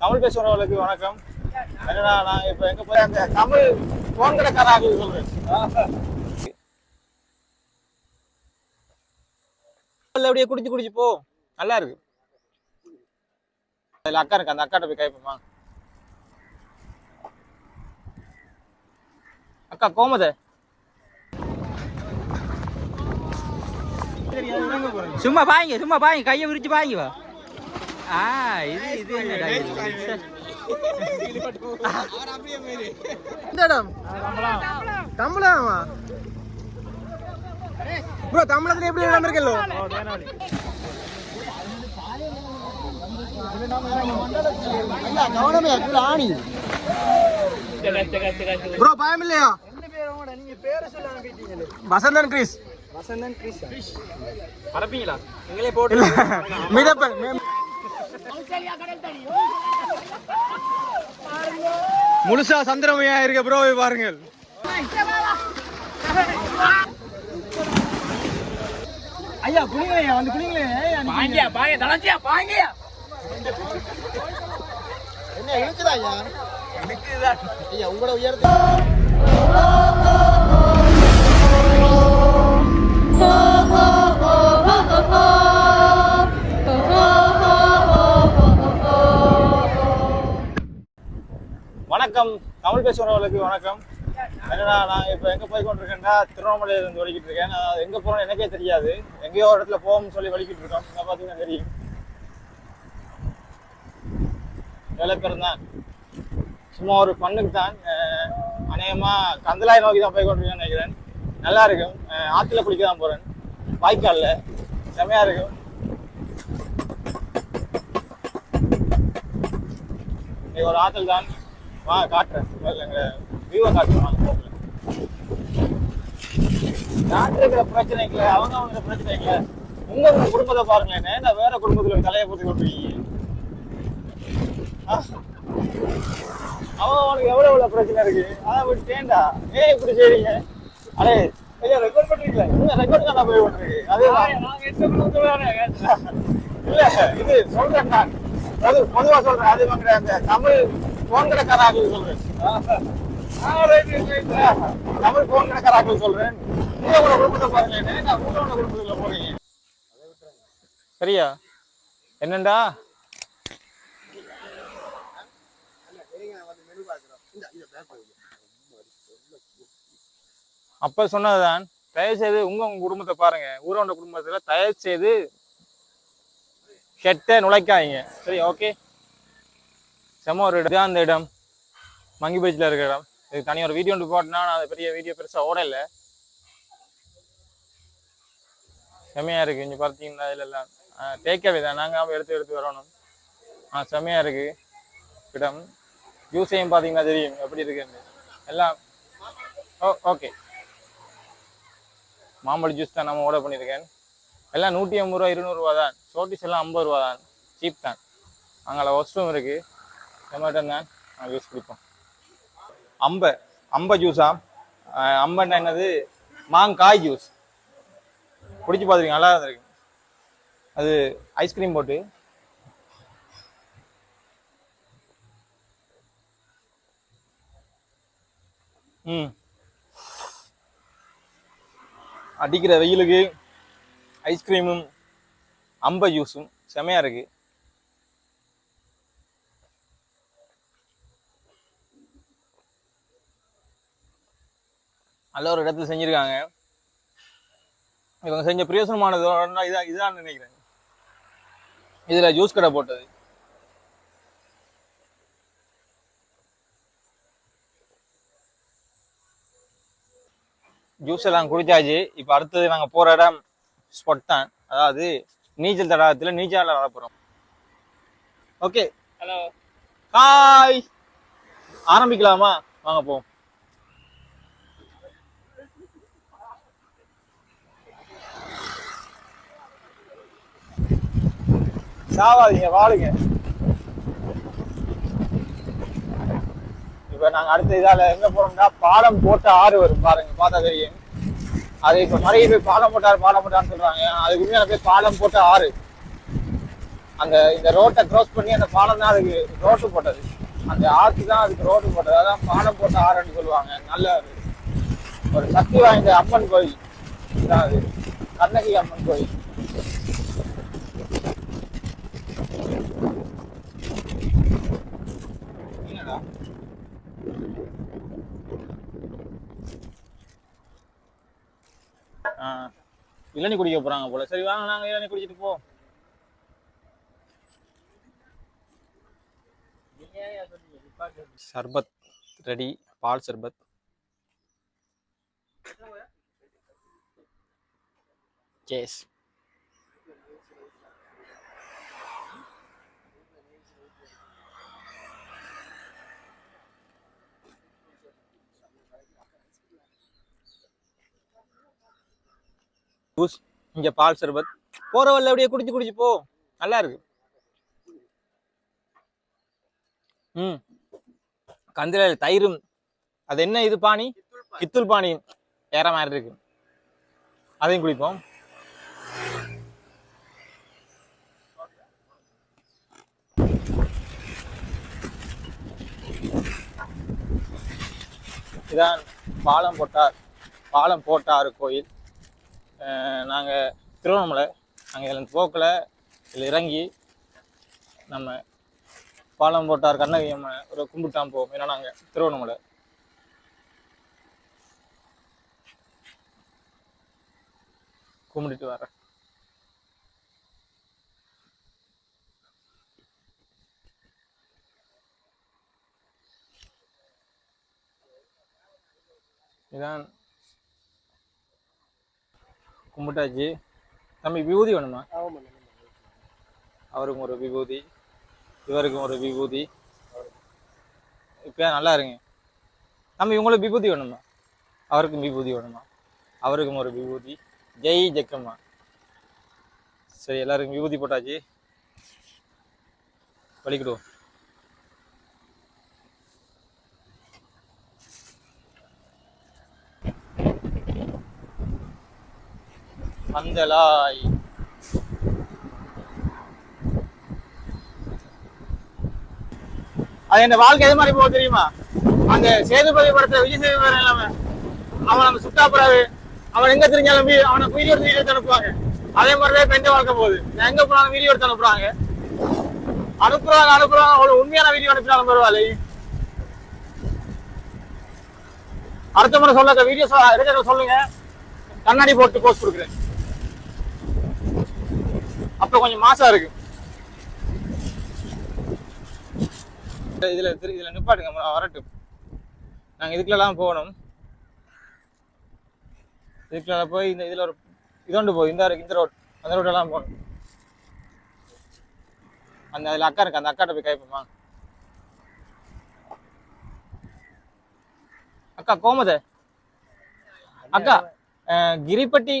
தமிழ் பேசுறவர்களுக்கு வணக்கம். என்னடா நான் இப்ப எங்க போய் அந்த தமிழ் போன் கடைக்காராக சொல்றேன் அப்படியே குடிச்சு குடிச்சு போ. நல்லா இருக்கு. அதுல அக்கா இருக்கு அந்த அக்காட்ட போய் கைப்போமா. அக்கா கோமத. சும்மா பாருங்க சும்மா பாருங்க கையை விரிச்சு பாருங்க வா ஆ இது இது என்னடா. இந்த இடம் தமிழாமா ப்ரோ தமிழத்துல எப்படி இடம் இருக்கല്ലോ கவனமே ஆணி ப்ரோ பயம் இல்லையா? வசந்தன் கிறிஸ். வசந்தன் கிறிஸ். பரப்பீங்களா நீங்களே போட்டு மிதப்பன் முழுசா சந்திரமையா இருக்க ப்ரோ பாருங்கள். ஐயா குளிங்களே வந்து குளிங்களே பாங்கியா பாங்க தலஞ்சியா பாங்கியா என்ன இருக்குதா ஐயா? ஐயா உங்களோட உயரத்து வணக்கம். தமிழ் பேசுகிறவர்களுக்கு வணக்கம். என்னடா நான் இப்போ எங்கே போய் கொண்டிருக்கேன்னா திருவண்ணாமலையில இருந்து வலிக்கிட்டு இருக்கேன். நான் எங்கே போகணும்னு எனக்கே தெரியாது. எங்கேயோ ஒரு இடத்துல போகும்னு சொல்லி வலிக்கிட்டு இருக்கோம். நான் பார்த்தீங்கன்னா தெரியும். வேலை பேர் தான் சும்மா ஒரு பண்ணுக்கு தான். அநேகமாக கந்தலாய் நோக்கி தான் போய் கொண்டிருக்கேன்னு நினைக்கிறேன். நல்லா இருக்கும். ஆற்றுல குளிக்க தான் போகிறேன் வாய்க்காலில். செம்மையாக இருக்கும். இது ஒரு ஆற்றல் தான் வா காட்டுறேன். எங்க வியூவை காட்டுறேன் வாங்க போகல நாட்டில் இருக்கிற பிரச்சனைகளை அவங்க அவங்க பிரச்சனைகளை உங்க உங்க குடும்பத்தை பாருங்களேன். ஏன்னா வேற குடும்பத்துல தலையை போட்டு ஆ? அவன் அவனுக்கு எவ்வளவு எவ்வளவு பிரச்சனை இருக்கு? அதை விட்டேன்டா ஏன் இப்படி செய்றீங்க? அடே ஐயா ரெக்கார்ட் பண்றீங்களா? நீங்க ரெக்கார்ட் தான் போய் கொண்டிருக்கு அதே இல்ல இது சொல்றேன் நான். பொது பொதுவா சொல்றேன். அது வாங்குற அந்த தமிழ் போன் கடைக்காராக்கள் சொல்றேன். ஆ, right, தமிழ் போன் கடைக்காராக்கள் சொல்றேன். நீங்க உங்களோட குடும்பத்தை பாருங்க நான் உங்களோட குடும்பத்துல போறீங்க? சரியா? என்னண்டா? அப்ப சொன்னதுதான் தயவு செய்து உங்க உங்க குடும்பத்தை பாருங்க. ஊரோட குடும்பத்துல தயவு செய்து கெட்ட நுழைக்காதீங்க. சரி ஓகே செம்ம ஒரு இடம். இதான் அந்த இடம். மங்கி பீச்சில் இருக்கிற இடம். இது தனி ஒரு வீடியோ ஒன்று போட்டேன்னா நான் அது பெரிய வீடியோ பெருசாக ஓடல. செம்மையா இருக்கு. இங்கே பார்த்தீங்கன்னா இதுல எல்லாம் டேக்கவே தான். நாங்கள் எடுத்து எடுத்து வரணும். ஆ செம்மையா இருக்கு. இடம். ஜூஸையும் பார்த்தீங்கன்னா தெரியும். எப்படி இருக்குன்னு. எல்லாம். ஓ ஓகே மாம்பழ ஜூஸ் தான் நம்ம ஆர்டர் பண்ணியிருக்கேன். எல்லாம் நூற்றி ஐம்பது ரூபா இருநூறுவா தான். சோட்டிஸ் எல்லாம் ஐம்பது ரூபா தான். சீப் தான். அங்கே வாஷ்ரூம் இருக்கு. டொமேட்டோ தான் ஜூஸ் குடிப்போம். அம்பை அம்பை ஜூஸா அம்பன்னா என்னது? மாங்காய் ஜூஸ் குடிச்சு பார்த்துருக்கீங்க நல்லா இருந்திருக்கு அது ஐஸ்கிரீம் போட்டு. ம். அடிக்கிற வெயிலுக்கு ஐஸ்கிரீமும் அம்பை ஜூஸும் செமையாக இருக்குது நல்ல ஒரு இடத்துல செஞ்சிருக்காங்க. இவங்க செஞ்ச பிரயோசனமானது இதான் இதான் நினைக்கிறேன். இதுல ஜூஸ் கடை போட்டது. ஜூஸ் எல்லாம் குடிச்சாச்சு. இப்போ அடுத்தது நாங்கள் போகிற இடம் ஸ்பாட் தான். அதாவது நீச்சல் தடாகத்தில் நீச்சல் வர போகிறோம் ஓகே ஹலோ ஹாய் ஆரம்பிக்கலாமா? வாங்க போ சாவாதீங்க வாழுங்க. இப்ப நாங்க அடுத்த இதால எங்க போறோம்னா பாலம் போட்ட ஆறு வரும் பாருங்க பார்த்தா தெரியும். அது இப்ப நிறைய பேர் பாலம் போட்டாரு பாலம் போட்டான்னு சொல்றாங்க. அதுக்கு உண்மையான பேர் பாலம் போட்ட ஆறு. அந்த இந்த ரோட்டை க்ராஸ் பண்ணி அந்த பாலம் தான் அதுக்கு ரோட்டு போட்டது. அந்த ஆற்று தான் அதுக்கு ரோடு போட்டது. அதான் பாலம் போட்ட ஆறுன்னு சொல்லுவாங்க. நல்ல ஒரு- ஒரு சக்தி வாய்ந்த அம்மன் கோயில். அது. கண்ணகி அம்மன் கோயில். இளநீ குடிக்க போறாங்க போல. சரி வாங்க நாங்க இளநீ குடிச்சிட்டு போ. சர்பத் ரெடி பால் சர்பத். கேஸ் ஜூஸ் இங்கே பால் சர்பத். போகிற வழில அப்படியே குடிச்சு குடிச்சு போ. நல்லா இருக்கு. ம். கந்திரல் தயிரும். அது என்ன இது பானி கித்துள் பானி ஏற மாதிரி இருக்கு. அதையும் குடிப்போம். இதான் பாலம் போட்டார். பாலம் போட்டார் கோயில். நாங்கள் திருவண்ணாமலை நாங்கள் இதில் போக்கில் இதில் இறங்கி நம்ம பாலம் போட்டார் கண்ணகி அம்மனை ஒரு கும்பிட்டான் போவோம். ஏன்னா நாங்கள் திருவண்ணாமலை. கும்பிட்டுட்டு வரேன் இதான் கும்பிட்டாச்சு. தம்பி விபூதி வேணுமா? அவருக்கும் ஒரு விபூதி இவருக்கும் ஒரு விபூதி. இப்போ நல்லா இருங்க. தம்பி உங்களுக்கு விபூதி வேணுமா? அவருக்கும் விபூதி வேணுமா? அவருக்கும் ஒரு விபூதி. ஜெய் ஜக்கம்மா சரி எல்லாருக்கும் விபூதி போட்டாச்சு. வலிக்கிடுவோம். பந்தலாய் அது என் வாழ்க்கை எது மாதிரி போக தெரியுமா? அந்த சேதுபதி படத்துல விஜய் சேதுபதி இல்லாம அவன் அந்த சுட்டா போறாரு அவன் எங்க தெரிஞ்சாலும் அவனை வீடியோ எடுத்து வீடியோ அனுப்புவாங்க. அதே மாதிரிதான் பெண்ட வாழ்க்கை போகுது? நான் எங்க போனாலும் வீடியோ எடுத்து அனுப்புறாங்க. அனுப்புறாங்க அனுப்புறாங்க அவ்வளவு உண்மையான வீடியோ அனுப்பினாலும் பரவாயில்லை. அடுத்த முறை சொல்ல வீடியோ இருக்கிறத சொல்லுங்க. கண்ணாடி போட்டு போஸ்ட் கொடுக்குறேன். அப்போ கொஞ்சம் மாசா இருக்கு. இதுல திரு இதுல நிப்பாட்டுங்க வரட்டும். நாங்க இதுக்குள்ளலாம் போகணும். இதுக்குள்ள போய் இந்த இதுல ஒரு இதோண்டு போய் இந்த இந்த ரோட் அந்த ரோட்டெல்லாம் போகணும். அந்த அதில் அக்கா இருக்கு அந்த அக்காட்ட போய் கைப்போமா அக்கா கோமத? அக்கா கிரிப்பட்டி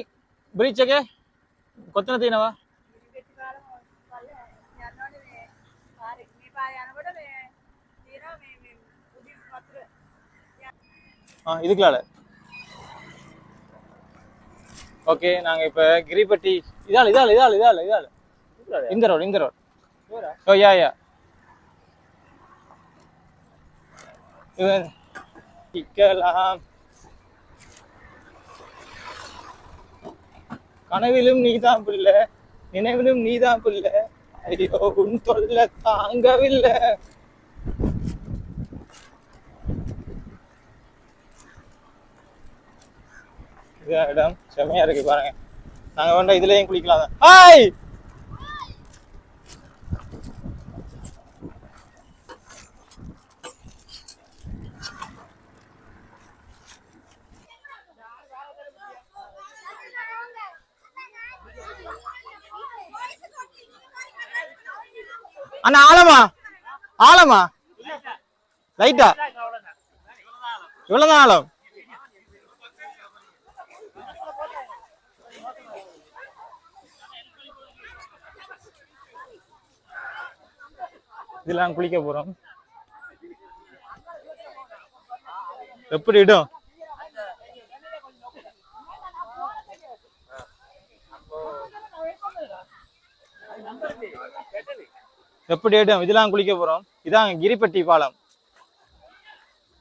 பிரீச்சகே கொத்தனை தீனவா ஆ இதுக்குலால. ஓகே நாங்க இப்ப கிரிப்பட்டி இதால இதால இதால இதால இதால. இந்த ரோட் இந்த ரோட். ஓ யா யா. இவன் சிக்கலாம். கனவிலும் நீதான் பிள்ளை நினைவிலும் நீதான் பிள்ளை. ஐயோ உன் தொல்லை தாங்கவில்லை. இதான் இடம். செமையா இருக்கு பாருங்க. நாங்க வேண்டாம் இதுலயும் குளிக்கலாம். ஹாய்! அண்ணா ஆழமா? ஆழமா? லைட்டா? இவ்வளவுதான் ஆழம். இதெல்லாம் குளிக்க போறோம். எப்படி இடம்? எப்படி இடம்? இதெல்லாம் குளிக்க போறோம். இதான் கிரிப்பட்டி பாலம்.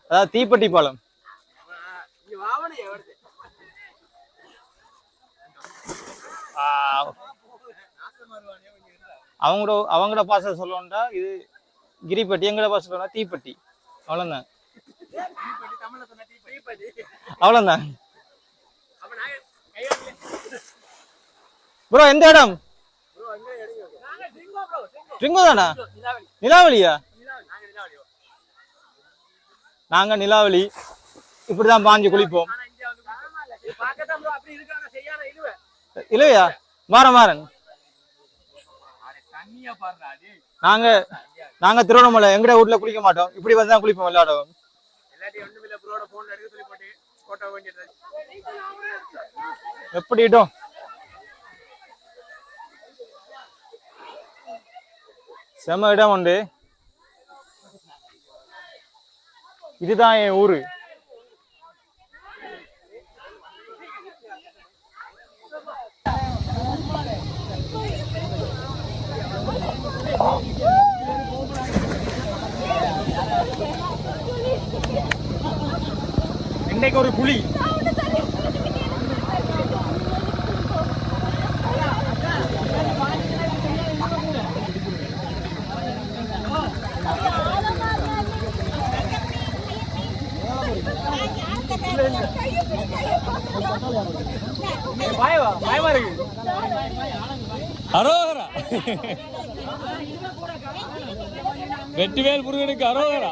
அதாவது தீப்பட்டி பாலம். அவங்களோட அவங்களோட பாச சொல்லணும்டா இது கிரிப்பட்டி எங்களோட பாச சொல்லணும்னா தீப்பட்டி. அவ்வளோதான் அவ்வளோதான் ப்ரோ எந்த இடம்? ட்ரிங்கோ தானா? நிலாவளியா? நாங்க நிலாவளி. இப்படிதான் பாஞ்சு குளிப்போம். இல்லையா? மாறன் மாறன். நாங்க நாங்க திருவண்ணாமலை எங்கட வீட்ல குளிக்க மாட்டோம். இப்படி வந்து தான் குளிப்போம் விளையாடுவோம் எப்படி இடம் செம இடம் உண்டு. இதுதான் என் ஊரு. இன்னைக்கு ஒரு புலி. அரோகரா. வெற்றிவேல் முருகனுக்கு அரோகரா.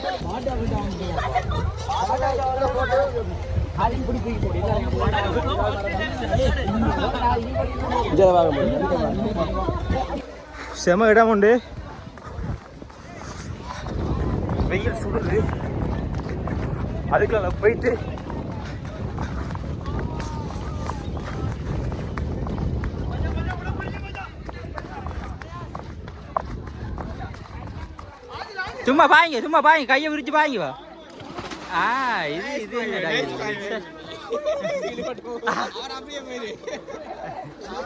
செம இடம் உண்டு. வெயில் சுடுது. அதுக்குள்ள போயிட்டு சும்மா பாருங்க சும்மா பாருங்க கையை விரிச்சு பாருங்க வா ஆ இது இது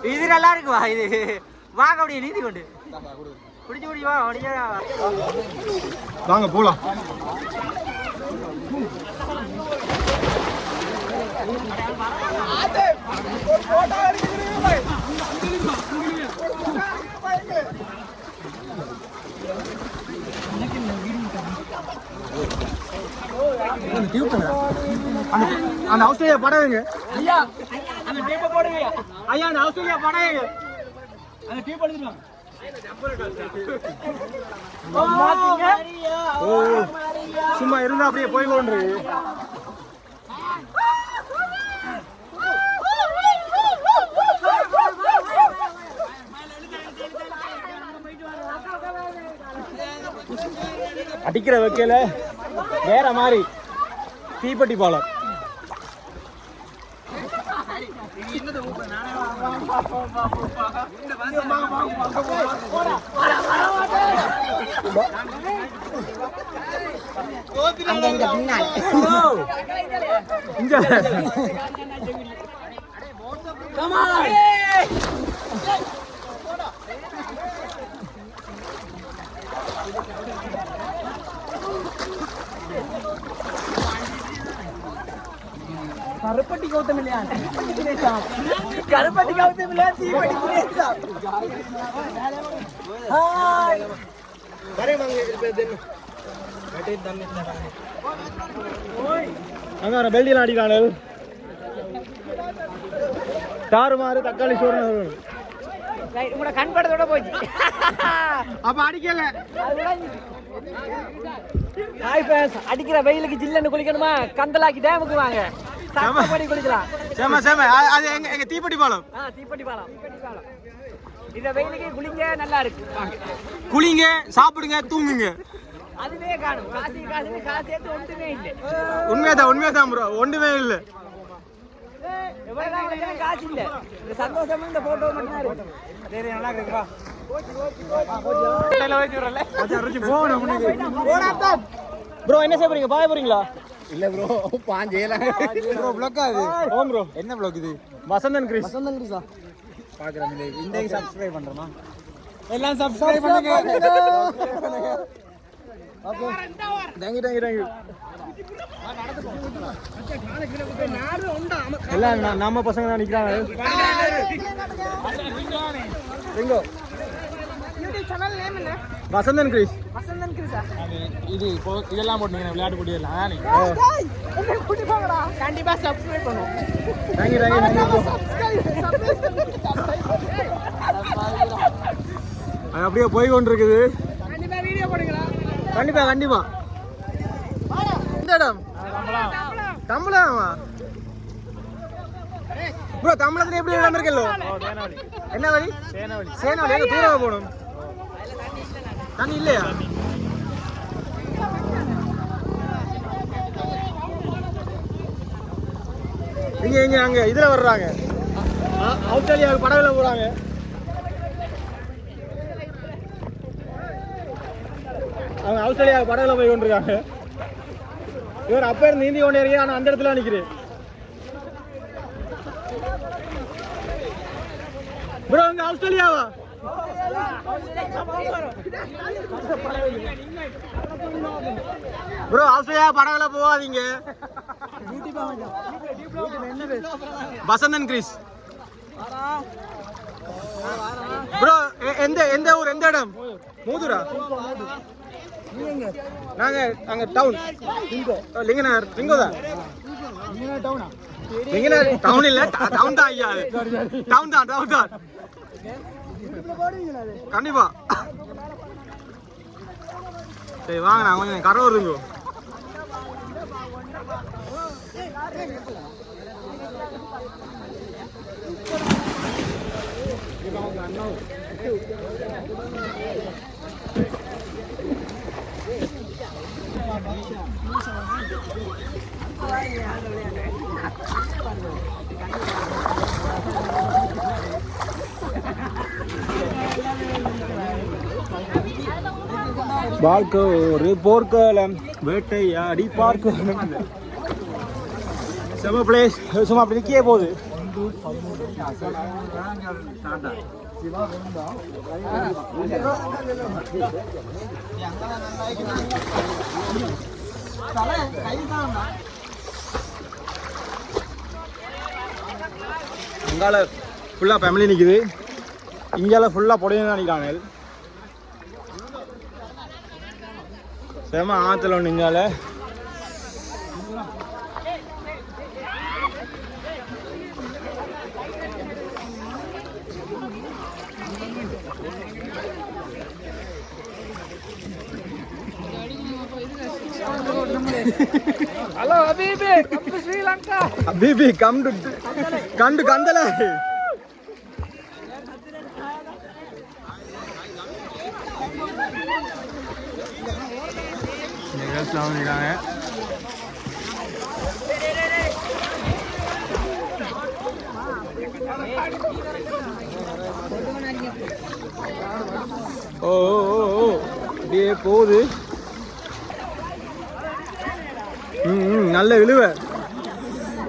இது? நல்லா இருக்கு வா இது வாங்க அப்படியே நீதி கொண்டு பிடிச்சு பிடிச்சு வா. வாங்க போலாம் அந்த ஆஸ்திரேலியா படகுங்க ஐயா அந்த டீப்பை போடுங்க ஐயா அந்த ஆஸ்திரேலியா படகுங்க அந்த டீப் எடுத்துட்டு சும்மா இருந்தா அப்படியே போய் கொண்டு அடிக்கிற வைக்கல வேற மாதிரி. தீப்பெட்டி பாலம். இங்க கருப்பட்டி கௌதம் இல்லையா கருப்பட்டி கௌதம் இல்லையா தீப்பட்டி சுரேஷா ஹாய். அங்க பெல்டியில் அடிக்கானு தாறுமாறு தக்காளி சோறு உங்களோட கண் படத்தோட போச்சு. அப்ப அடிக்கல. அடிக்கிற வெயிலுக்கு ஜில்லுன்னு குளிக்கணுமா? கந்தலாக்கி டேமுக்கு வாங்க. குடிக்கலாம் சேம சேம அது எங்க எங்க தீப்பெட்டி பாலம்? ஆ தீப்பெட்டி பாலம். தீப்பெட்டி பாலம். இந்த வெயிலுக்கு குளிங்க நல்லா இருக்கு. குளிங்க சாப்பிடுங்க தூங்குங்க. அதுவே காணும். காசு காசு காசு எடுத்து ஒன்றுமே இல்லை. உண்மையாதான் உண்மையாதான் ப்ரோ ஒண்ணுமே இல்ல. காசு இல்ல. இந்த சந்தோஷம் இந்த போட்டோ மட்டும் தான் இருக்கு சரி நல்லா இருக்குப்பா ப்ரோ என்ன செய்ய போறீங்க? பாய போறீங்களா? இல்ல ப்ரோ பாஞ்சேல ப்ரோ பிளாக் ஆகுது. ஓம் ப்ரோ என்ன பிளாக் இது? வசந்தன் கிரிஸ் வசந்தன் கிருஷ்ணா பாக்குறேன் இந்த இந்த சப்ஸ்கிரைப் பண்றோமா எல்லாம் சப்ஸ்கிரைப் பண்ணுங்க. தேங்க்யூ தேங்க்யூ தேங்க்யூ எல்லாம் நா- நம்ம பசங்க தான் நிக்கிறாங்க. சேனல் நேம் என்ன? வசந்தன் கிரிஸ். வசந்தன் இது இப்போ இதெல்லாம் போட்டீங்க விளையாட்டு போட்டி எல்லாம்? கூட்டி போங்கடா. கண்டிப்பா சப்ஸ்கிரைப் பண்ணுவோம். தேங்க்யூ தேங்க்யூ அது அப்படியே போய் கொண்டிருக்குது. கண்டிப்பா வீடியோ போடுங்களா கண்டிப்பா கண்டிப்பா. எந்த இடம். தம்பளமா. ப்ரோ தம்பளத்துல எப்படி இடம் இருக்கல்லோ என்ன வழி? சேனாவளி எங்க தூரமா போகணும். தண்ணி இல்லையா இங்க இங்க அங்க இதுல வர்றாங்க. ஆ- படகுல போறாங்க. அவங்க ஆஸ்திரேலியாவுக்கு படகுல போய் கொண்டிருக்காங்க. இவர் அப்ப இருந்து நீந்தி கொண்டே இருக்கே ஆனா அந்த இடத்துல நிக்கிறேன் ப்ரோ இங்க ஆஸ்திரேலியாவா ப்ரோ ஆஸ்திரேலியா படகுல போகாதீங்க. வசந்தன் கிரீஸ். ப்ரோ எந்த எந்த ஊர் எந்த இடம்? மூதுரா? நாங்க அங்க டவுன் லிங்கநகர். லிங்கோ தான். லிங்கநகர் டவுன் இல்ல டவுன் தான் ஐயா டவுன் தான் டவுன் தான். கண்டிப்பா. சரி வாங்க நான் கொஞ்சம் கரை வருங்க வாழ்க்கை ஒரு போர்க்களம் வேட்டையாடி பார்க்க செம பிளேஸ் சும்மா அப்படி நிற்கே போகுது. அங்கால ஃபுல்லாக ஃபேமிலி நிற்குது இங்கால ஃபுல்லாக புடையன்னு நினைக்கிறாங்க செம ஒன்று இங்கால ஹலோ அபீபி கம் டு ஸ்ரீலங்கா அபிபி கம் டு கண்டு கந்தல நிகழ்ச்சிலாம் ஓ ஓ, ஓ, அப்படியே போகுது. ம் நல்ல இழுவ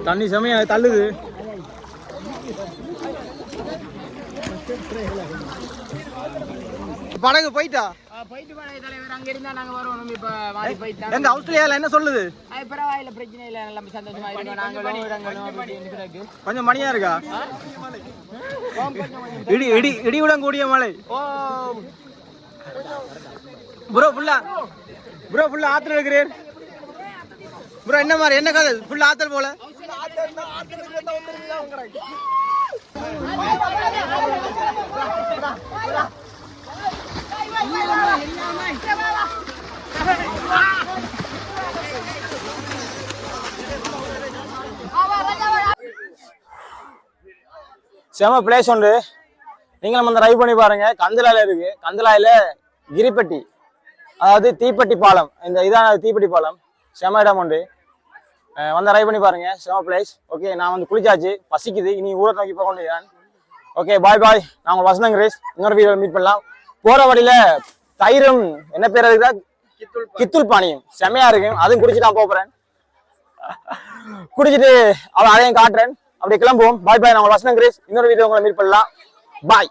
தண்ணி செமையா தள்ளுது. படகு போயிட்டா? போயிட்டு போன தலைவர். அங்க இருந்தா நாங்க வருவோம். இப்ப மாறி போயிட்டா எங்க ஆஸ்திரேலியால என்ன சொல்லுது? அது பரவாயில்ல பிரச்சனை இல்ல. நல்லா சந்தோஷமா இருக்கோம். கொஞ்சம் மணியா இருக்கா? இடி இடி இடியுடன் கூடிய மழை. ஓ ப்ரோ ஃபுல்லா ப்ரோ ஃபுல்லா ஆத்துல இருக்கிறேன் ப்ரோ என்ன மாதிரி என்ன கதை? ஃபுல்லா ஆத்தல் போல? செம பிளேஸ் ஒன்று நீங்கள் வந்து ரைவ் பண்ணி பாருங்கள் கந்தலாயில இருக்குது கந்தலாயில் கிரிப்பட்டி. அதாவது தீப்பட்டி பாலம். இந்த இதான தீப்பட்டி பாலம். செம இடம் உண்டு. வந்து ரைவ் பண்ணி பாருங்க. செம பிளேஸ் ஓகே நான் வந்து குளிச்சாச்சு. பசிக்குது. இனி ஊரை நோக்கி போக வேண்டியதான் ஓகே பாய் பாய் நான் உங்க வசனம் கிரேஸ் இன்னொரு வீடியோ மீட் பண்ணலாம். போற வழியில தயிரும் என்ன பேர் அதுக்கு கித்துல் பானியும் செமையா இருக்கும் அதுவும் குடிச்சிட்டு நான் போறேன். குடிச்சிட்டு அவன் அதையும் காட்டுறேன். அப்படியே கிளம்புவோம். பாய் பாய் நான் உங்க வசனம் கிரேஸ் இன்னொரு வீடியோ உங்களை மீட் பண்ணலாம். பாய்